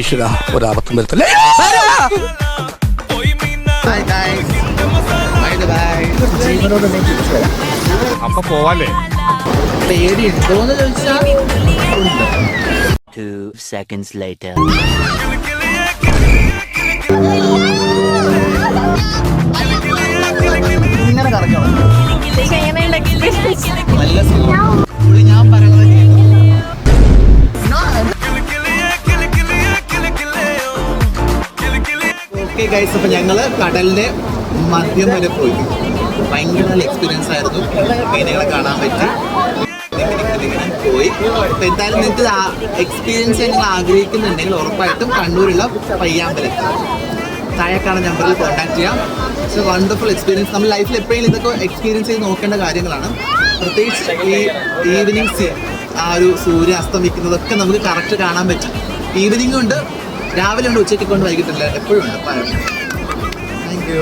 ഈശ്വര ഒരാപത്തും വരുത്തല്ലേ? അപ്പൊ പോവാല്ലേ? പേടിയുണ്ടോന്ന് ചോദിച്ചാൽ Two seconds later. ഇങ്ങനെ കറക്കണം നല്ല ഞാൻ പറയുന്നത് ഓക്കെ ഗൈസ് അപ്പൊ ഞങ്ങൾ കടലിന്റെ മദ്യം വരെ പോയി. ഭയങ്കര നല്ല എക്സ്പീരിയൻസ് ആയിരുന്നു. മീനുകളെ കാണാൻ പറ്റി. പോയി. എന്തായാലും നിങ്ങൾക്ക് എക്സ്പീരിയൻസ് നിങ്ങൾ ആഗ്രഹിക്കുന്നുണ്ടെങ്കിൽ ഉറപ്പായിട്ടും കണ്ണൂരുള്ള പയ്യാമ്പലം താഴേക്കാണ് നമ്പറിൽ കോൺടാക്ട് ചെയ്യാം. സോ വണ്ടർഫുൾ എക്സ്പീരിയൻസ് നമ്മൾ ലൈഫിൽ എപ്പോഴും ഇതൊക്കെ എക്സ്പീരിയൻസ് ചെയ്ത് നോക്കേണ്ട കാര്യങ്ങളാണ്. പ്രത്യേകിച്ച് ഈ ഈവനിങ് ആ ഒരു സൂര്യൻ അസ്തമിക്കുന്നതൊക്കെ നമുക്ക് കറക്റ്റ് കാണാൻ പറ്റും. ഈവനിങ് ഉണ്ട്. രാവിലെ ഉണ്ട് ഉച്ചയ്ക്ക് കൊണ്ട് വൈകിട്ടില്ല? എപ്പോഴും ഉണ്ട്. Thank you